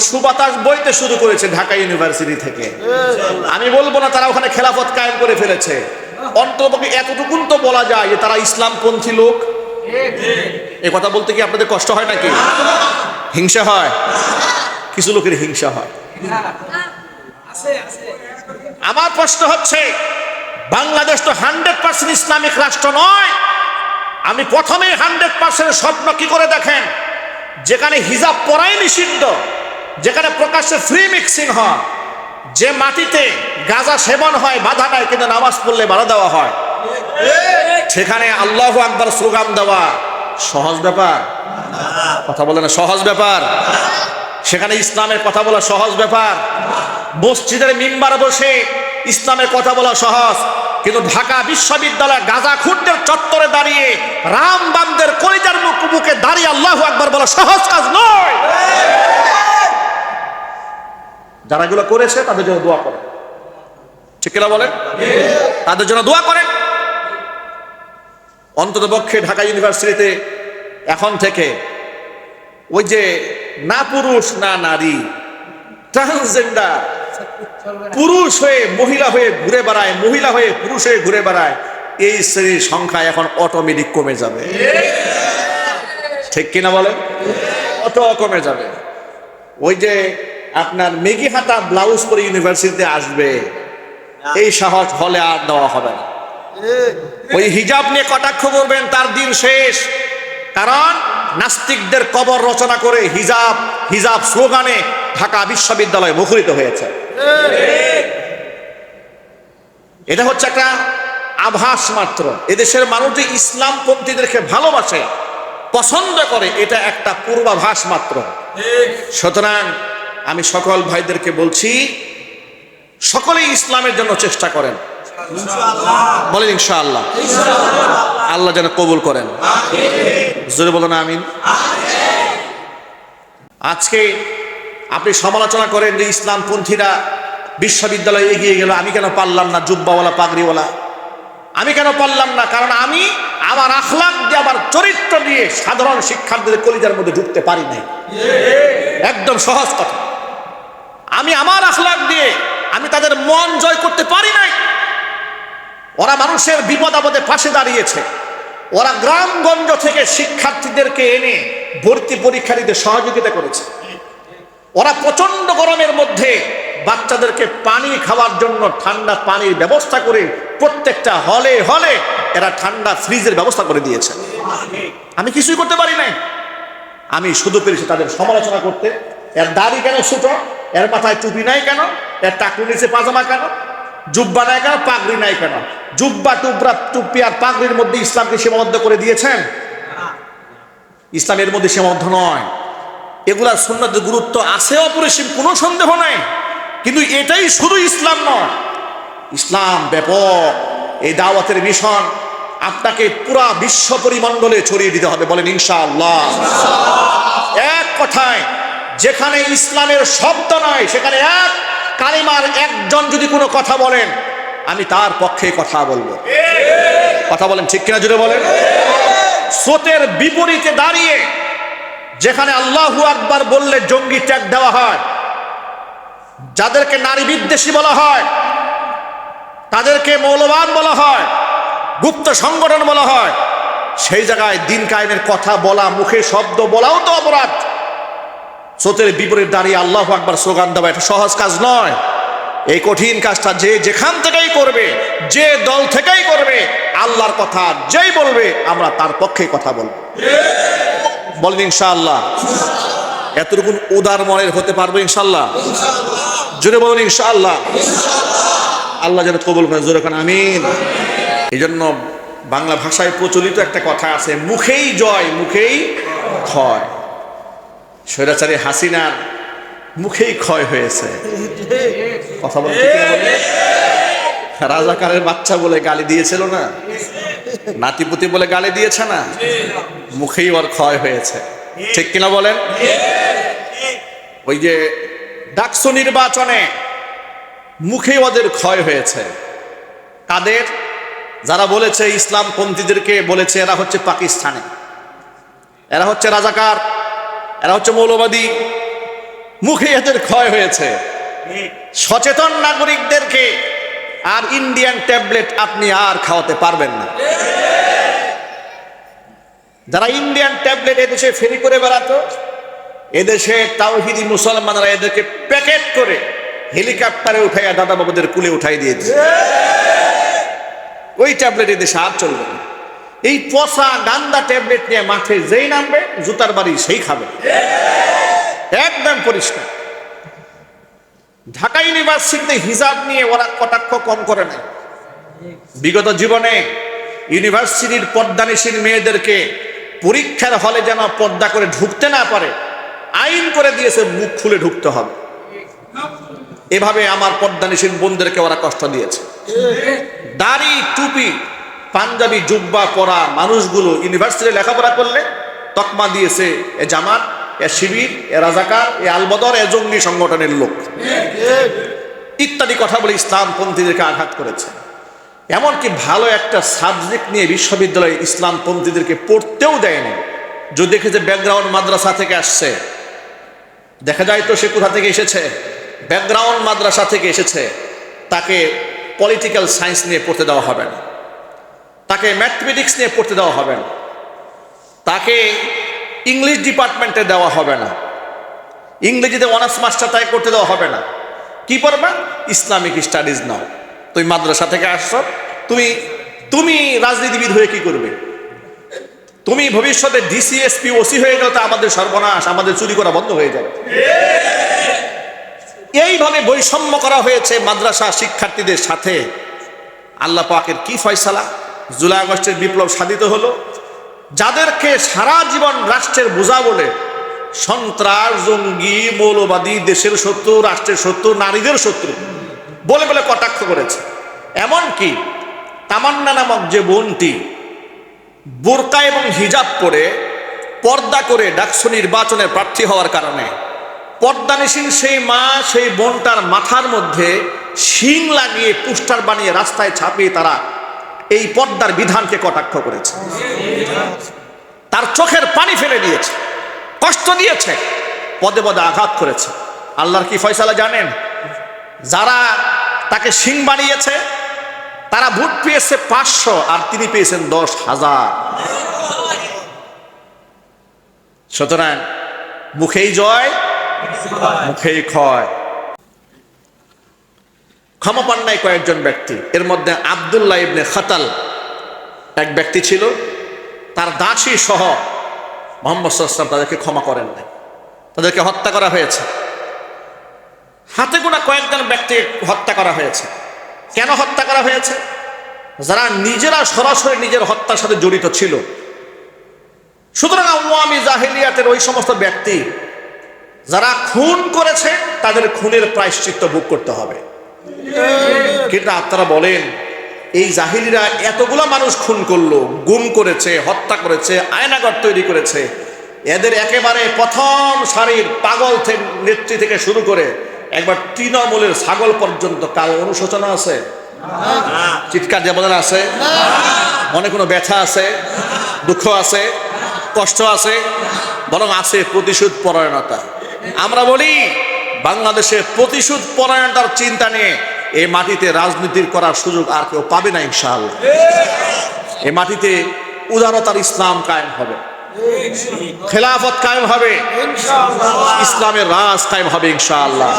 সুবাতাস বইতে শুরু করেছে ঢাকা ইউনিভার্সিটি থেকে। আমি বলব না তারা ওখানে খেলাফত কায়েম করে ফেলেছে। অন্ততপক্ষে এতটুকুন তো বলা যায় যে তারা ইসলামপন্থী লোক। এ কথা বলতে কি আপনাদের কষ্ট হয় নাকি? হিংসা হয়? কিছু লোকের হিংসা হয়। আমার প্রশ্ন হচ্ছে বাংলাদেশ তো হান্ড্রেড পার্সেন্ট ইসলামিক রাষ্ট্র নয়। আমি প্রথমে হান্ড্রেড পার্সেন্ট স্বপ্ন কি করে দেখেন? যেখানে হিজাব পরাই নিষিদ্ধ। যেখানে প্রকাশ্যে ফ্রি মিক্সিং হয়, যে মাটিতে গাঁজা সেবন হয়, বাধা নাই, কিন্তু নামাজ পড়লে বাধা দেওয়া হয়। সেখানে আল্লাহ আকবার স্লোগান দেওয়া। সহজ ব্যাপার। কথা বলে না, সহজ ব্যাপার। সেখানে ইসলামের কথা বলা সহজ ব্যাপার। মসজিদের মিম্বার বসে ইসলামের কথা বলা সহজ। কিন্তু ঢাকা বিশ্ববিদ্যালয় গাজা খুঁটদের চত্বরে দাঁড়িয়ে রামবামদের কলিজার মুখ দাঁড়িয়ে আল্লাহ আকবার বলা সহজ কাজ নয়। যারা এগুলো করেছে, তাদের জন্য দোয়া করে ঠিক কিনা বলেন? তাদের জন্য দোয়া করেন। অন্তত পক্ষে ঢাকা ইউনিভার্সিটিতে এখন থেকে ওই যে না পুরুষ, না নারী, ট্রান্সজেন্ডার, পুরুষ হয়ে মহিলা হয়ে ঘুরে বেড়ায়, মহিলা হয়ে পুরুষ হয়ে ঘুরে বেড়ায়, এই শ্রেণির সংখ্যা এখন অটোমেটিক কমে যাবে। ঠিক কিনা বলেন? অটো কমে যাবে। ওই যে আপনার মেগি হাতা ব্লাউজ পরে ইউনিভার্সিটিতে আসবে। এই সাহস হলে আর দেওয়া হবে না। ওই হিজাব নিয়ে কটাক্ষ করবেন তার দিন শেষ। কারণ নাস্তিকদের কবর রচনা করে হিজাব হিজাব স্লোগানে ঢাকা বিশ্ববিদ্যালয় মুখরিত হয়েছে। এটা হচ্ছে একটা আভাস মাত্র। এদেশের মানুষ যে ইসলামপন্থীদেরকে ভালোবাসে পছন্দ করে এটা একটা পূর্বাভাস মাত্র। সুতরাং আমি সকল ভাইদেরকে বলছি সকলেই ইসলামের জন্য চেষ্টা করেন। বলেন ইনশাআল্লাহ। আল্লাহ যেন কবুল করেন। জোরে বলেন আমিন। আজকে আপনি সমালোচনা করেন যে ইসলামপন্থীরা বিশ্ববিদ্যালয়ে এগিয়ে গেল আমি কেন পারলাম না জুব্বাওয়ালা পাগড়িওয়ালা? আমি কেন পারলাম না? কারণ আমি আমার আখলাক দিয়ে আমার চরিত্র দিয়ে সাধারণ শিক্ষার্থীদের কলিজার মধ্যে ঢুকতে পারি নাই। একদম সহজ কথা। আমি আমার আখলাক দিয়ে আমি তাদের মন জয় করতে পারি নাই। ওরা মানুষের বিপদ আপদে পাশে দাঁড়িয়েছে। ওরা গ্রামগঞ্জ থেকে শিক্ষার্থীদেরকে এনে ভর্তি পরীক্ষা দিতে সহযোগিতা করেছে। ওরা প্রচণ্ড গরমের মধ্যে বাচ্চাদেরকে পানি খাওয়ার জন্য ঠান্ডা পানির ব্যবস্থা করে প্রত্যেকটা হলে হলে এরা ঠান্ডা ফ্রিজের ব্যবস্থা করে দিয়েছে। আমি কিছুই করতে পারি নাই। আমি শুধু পেরেছি তাদের সমালোচনা করতে। এর দাড়ি কেন ছোট? এর মাথায় টুপি নাই কেন? এর টাকুর নিচে পাজামা কেন? জুব্বা নাই কেন? পাগড়ি নাই কেন? জুব্বা, টুবরা, টুপি আর পাগড়ির মধ্যে ইসলামকে সীমাবদ্ধ করে দিয়েছেন? ইসলামের মধ্যে সীমাবদ্ধ নয়। এগুলার সুন্নতের গুরুত্ব আছে অপরিসীম, কোনো সন্দেহ নাই। কিন্তু এটাই শুধু ইসলাম নয়। ইসলাম ব্যাপক। এই দাওয়াতের মিশন আপনাকে পুরা বিশ্ব পরিমণ্ডলে ছড়িয়ে দিতে হবে, বলেন ইনশাআল্লাহ। এক কথায় যেখানে ইসলামের শব্দ নয়, সেখানে এক কালিমার একজন যদি কোনো কথা বলেন, আমি তার পক্ষে কথা বলব। কথা বলেন ঠিক কিনা জুড়ে বলেন? স্রোতের বিপরীতে দাঁড়িয়ে যেখানে আল্লাহু আকবার বললে জঙ্গি ট্যাগ দেওয়া হয়, যাদেরকে নারী বিদ্বেষী বলা হয়, তাদেরকে মৌলবান বলা হয়, গুপ্ত সংগঠন বলা হয়, সেই জায়গায় দিন কায়েমের কথা বলা, মুখে শব্দ বলাও তো অপরাধ। স্রোতের বিপরীত দাঁড়িয়ে আল্লাহ আকবার স্লোগান দেওয়া, এটা সহজ কাজ নয়। এই কঠিন কাজটা যে যেখান থেকেই করবে, যে দল থেকেই করবে, আল্লাহর কথা যেই বলবে, আমরা তার পক্ষে কথা বলব। বলেন ইনশাআল্লাহ। এতটুকুন উদার মনের হতে পারব ইনশাল্লাহ জোরে বলুন ইনশাআল্লাহ। আল্লাহ যেন কবুল করেন জোরে করেন আমিন। এই জন্য বাংলা ভাষায় প্রচলিত একটা কথা আছে, মুখেই জয়, মুখেই ক্ষয়। স্বৈরাচারী হাসিনার মুখেই ক্ষয় হয়েছে। কথা বলতে? রাজাকারের বাচ্চা বলে গালি দিয়েছিল না? নাতিপুতি বলে গালি দিয়েছে না? মুখেই ওর ক্ষয় হয়েছে। ঠিক কিনা বলেন? ওই যে ডাকসু নির্বাচনে মুখে ওদের ক্ষয় হয়েছে। কাদের? যারা বলেছে ইসলামপন্থীদেরকে বলেছে, এরা হচ্ছে পাকিস্তানে। এরা হচ্ছে রাজাকার। এরা হচ্ছে মৌলবাদী। মুখে এদের ক্ষয় হয়েছে। সচেতন নাগরিকদেরকে আর ইন্ডিয়ান ট্যাবলেট আপনি আর খাওয়াতে পারবেন না। যারা ইন্ডিয়ান ট্যাবলেট এদেশে ফেরি করে বেড়াতো, এদেশে তাওহিদি মুসলমানরা এদেরকে প্যাকেট করে হেলিকপ্টারে উঠাইয়া দাদা বাবুদের কুলে উঠাই দিয়েছে। ওই ট্যাবলেট এদেশে আর চলবে না। এই পচা গান্দা ট্যাবলেট নিয়ে মাঠে যেই নামবে, জুতার বাড়ি সেই খাবে। একদম পরিষ্কার। ঢাকা ইউনিভার্সিটিতে হিজাব নিয়ে ওরা কটাক্ষ কম করে না বিগত জীবনে ইউনিভার্সিটির পর্দানিসীন মেয়েদেরকে পরীক্ষার হলে যেন পর্দা করে ঢুকতে না পারে, আইন করে দিয়েছে, মুখ খুলে ঢুকতে হবে। এভাবে আমার পর্দানিসীন বোনদেরকে ওরা কষ্ট দিয়েছে। দাড়ি, টুপি পাঞ্জাবি, জুব্বা, পরা মানুষগুলো ইউনিভার্সিটি লেখাপড়া করলে তকমা দিয়েছে এ জামাত, এ শিবির, এ রাজাকার, এ আলবদর, এ জঙ্গি সংগঠনের লোক। ইত্যাদি কথা বলে ইসলামপন্থীদেরকে আঘাত করেছে। এমনকি ভালো একটা সাবজেক্ট নিয়ে বিশ্ববিদ্যালয়ে ইসলামপন্থীদেরকে পড়তেও দেয়নি। যদি দেখে যে ব্যাকগ্রাউন্ড মাদ্রাসা থেকে আসছে, দেখা যায় তো সে কোথা থেকে এসেছে? ব্যাকগ্রাউন্ড মাদ্রাসা থেকে এসেছে। তাকে পলিটিক্যাল সায়েন্স নিয়ে পড়তে দেওয়া হবে না। তাকে ম্যাথমেটিক্স নিয়ে পড়তে দেওয়া হবে না। তাকে ইংলিশ ডিপার্টমেন্টে দেওয়া হবে না। ইংরেজিতে অনার্স, মাস্টার তাই করতে দেওয়া হবে না। কি পড়বা? ইসলামিক স্টাডিজ নাও। তুমি মাদ্রাসা থেকে আসছো। তুমি তুমি রাজনীতিবিদ হয়ে কি করবে? তুমি ভবিষ্যতে ডিসিএসপি ওসি হয়ে গেলে তো আমাদের সর্বনাশ, আমাদের চুরি করা বন্ধ হয়ে যাবে। এইভাবে বৈষম্য করা হয়েছে মাদ্রাসা শিক্ষার্থীদের সাথে। আল্লাহ পাকের কি ফয়সালা? জুলাই আগস্টের বিপ্লব সাধিত হলো। যাদেরকে সারা জীবন রাষ্ট্রের বোঝা বলে, সন্ত্রাস, জঙ্গি, মৌলবাদী, দেশের শত্রু, রাষ্ট্রের শত্রু, নারীদের শত্রু, বলে বলে কটাক্ষ করেছে। এমনকি তামান্না নামক যে বোনটি, বোরকা এবং হিজাব পরে পর্দা করে ডাকসু নির্বাচনের প্রার্থী হওয়ার কারণে পর্দা পর্দানিসীন সেই মা, সেই বোনটার মাথার মধ্যে শিং লাগিয়ে পুস্টার বানিয়ে রাস্তায় ছাপিয়ে তারা এই পর্দার বিধানকে কটাক্ষ করেছে। তার চোখের পানি ফেলে দিয়েছে, কষ্ট দিয়েছে, পদে পদে আঘাত করেছে। আল্লাহর কি ফয়সালা জানেন? যারা তাকে শিং বানিয়েছে, তারা ভোট পেয়েছে পাঁচশো, আর তিনি পেয়েছেন দশ হাজার। সুতরাং মুখেই জয়, মুখেই ক্ষয়। ক্ষমা পান নাই কয়েকজন ব্যক্তি। এর মধ্যে আবদুল্লাহ ইবনে খাতাল এক ব্যক্তি ছিল। তার দাসী সহ মোহাম্মদ সাল্লাম তাদেরকে ক্ষমা করেন নাই। তাদেরকে হত্যা করা হয়েছে। হাতে গোনা কয়েকজন ব্যক্তি হত্যা করা হয়েছে। কেন হত্যা করা হয়েছে? যারা নিজেরা সরাসরি নিজের হত্যার সাথে জড়িত ছিল। সুতরাং আওয়ামী জাহেলিয়াতের ওই সমস্ত ব্যক্তি, যারা খুন করেছে, তাদের খুনের প্রায়শ্চিত্ত ভোগ করতে হবে। কিন্তু আপনারা বলেন, এই জাহিলিরা এতগুলো মানুষ খুন করল, গুম করেছে, হত্যা করেছে আয়নাগর তৈরি করেছে। এদের একেবারে প্রথম সারির পাগল থেকে নেত্রী থেকে শুরু করে একবার তৃণমূলের ছাগল পর্যন্ত কাল অনুশোচনা আছে? চিৎকার যেমন আছে। মনে কোনো ব্যথা আছে? দুঃখ আছে? কষ্ট আছে? বরং আছে প্রতিশোধ পরায়ণতা। আমরা বলি, বাংলাদেশে প্রতিশোধ পরায়ণতার চিন্তা নিয়ে এই মাটিতে রাজনীতির করার সুযোগ আর কেউ পাবে না ইনশাআল্লাহ। এই মাটিতে উদারতার ইসলাম কায়েম হবে। খেলাফত কায়েম হবে। ইসলামের রাজ কায়েম হবে ইনশাআল্লাহ।